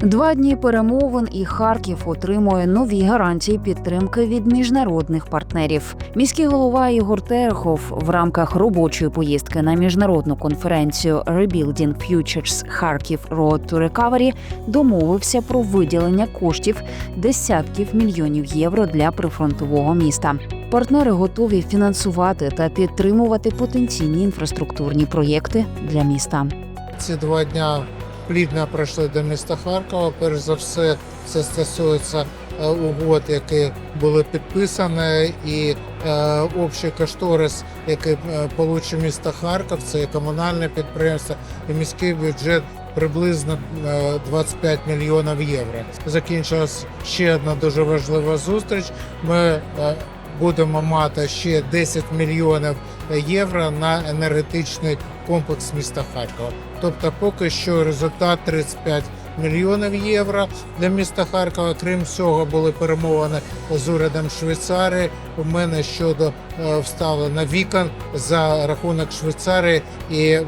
Два дні перемовин і Харків отримує нові гарантії підтримки від міжнародних партнерів. Міський голова Ігор Терехов в рамках робочої поїздки на міжнародну конференцію Rebuilding Futures Kharkiv Road to Recovery домовився про виділення коштів десятків мільйонів євро для прифронтового міста. Партнери готові фінансувати та підтримувати потенційні інфраструктурні проєкти для міста. Ці два дня плідно пройшли до міста Харкова. Перш за все, це стосується е, угод, які були підписані, і е, общий кошторис, який е, получив місто Харків, це і комунальне підприємство, і міський бюджет. Приблизно е, 25 мільйонів євро. Закінчилась ще одна дуже важлива зустріч. Ми е, будемо мати ще 10 мільйонів євро на енергетичний комплекс міста Харкова. Тобто, поки що результат 35 мільйонів євро для міста Харкова. Крім цього, були перемовини з урядом Швейцарії. У мене щодо е, вставлення вікон за рахунок Швейцарії, і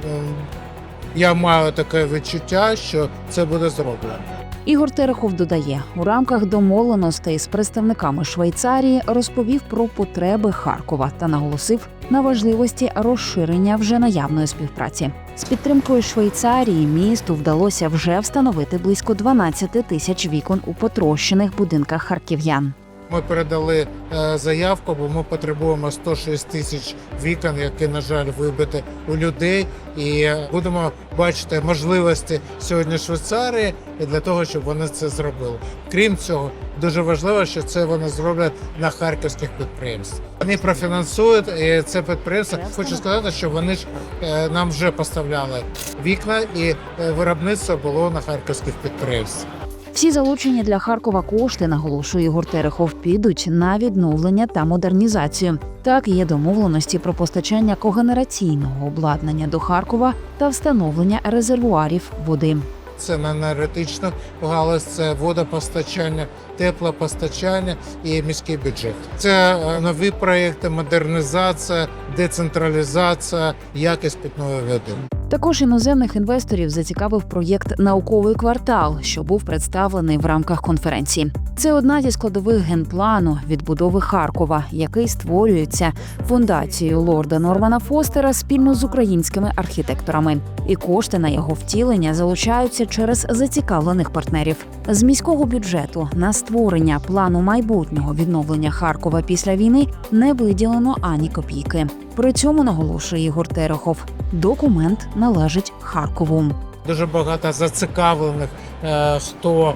я маю таке відчуття, що це буде зроблено. Ігор Терехов додає, у рамках домовленостей з представниками Швейцарії розповів про потреби Харкова та наголосив на важливості розширення вже наявної співпраці. З підтримкою Швейцарії місту вдалося вже встановити близько 12 тисяч вікон у потрощених будинках харків'ян. Ми передали е, заявку, бо ми потребуємо 106 тисяч вікон, які, на жаль, вибиті у людей. І е, будемо бачити можливості сьогодні Швейцарії і для того, щоб вони це зробили. Крім цього, дуже важливо, що це вони зроблять на харківських підприємствах. Вони профінансують і це підприємство. Хочу сказати, що вони ж е, нам вже поставляли вікна, і виробництво було на харківських підприємствах. Всі залучені для Харкова кошти, наголошує Ігор Терехов, підуть на відновлення та модернізацію. Так є домовленості про постачання когенераційного обладнання до Харкова та встановлення резервуарів води. Це на енергетичну галузь, це водопостачання, теплопостачання і міський бюджет. Це е, нові проекти, модернізація, децентралізація, якість питної води. Також іноземних інвесторів зацікавив проєкт Науковий квартал, що був представлений в рамках конференції. Це одна зі складових генплану відбудови Харкова, який створюється фундацією лорда Нормана Фостера спільно з українськими архітекторами. І кошти на його втілення залучаються через зацікавлених партнерів. З міського бюджету на створення плану майбутнього відновлення Харкова після війни не виділено ані копійки. При цьому наголошує Ігор Терехов. Документ належить Харкову. Дуже багато зацікавлених, е, хто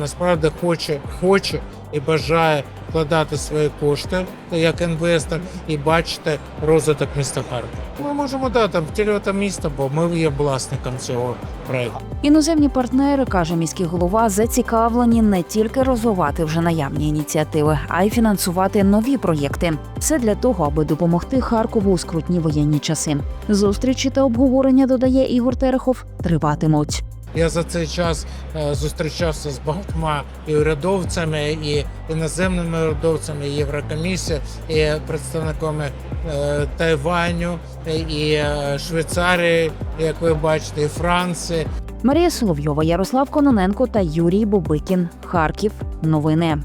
насправді хоче, хоче і бажає вкладати свої кошти як інвестор і бачити розвиток міста Харкова. Ми можемо да, там втілювати місто, бо ми є власником цього проекту. Іноземні партнери, каже міський голова, зацікавлені не тільки розвивати вже наявні ініціативи, а й фінансувати нові проєкти. Все для того, аби допомогти Харкову у скрутні воєнні часи. Зустрічі та обговорення додає Ігор Терехов триватимуть. Я за цей час е, зустрічався з багатьма і урядовцями, і іноземними урядовцями, і Єврокомісії, і представниками е, Тайваню, і е, Швейцарії, як ви бачите, і Франції. Марія Соловйова, Ярослав Кононенко та Юрій Бобикін. Харків. Новини.